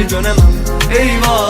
geri dönemem. Eyvah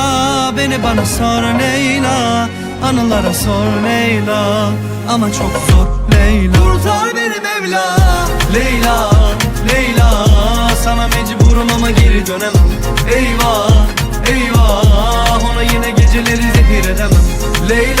Beni bana sor Leyla. Anılara sor Leyla. Ama çok zor Leyla. Kurtar beni Mevla. Leyla Leyla. Sana mecburum ama geri dönemem. Eyvah Eyvah. Ona yine geceleri zehir edemem. Leyla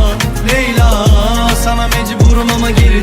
Ormama geri dön.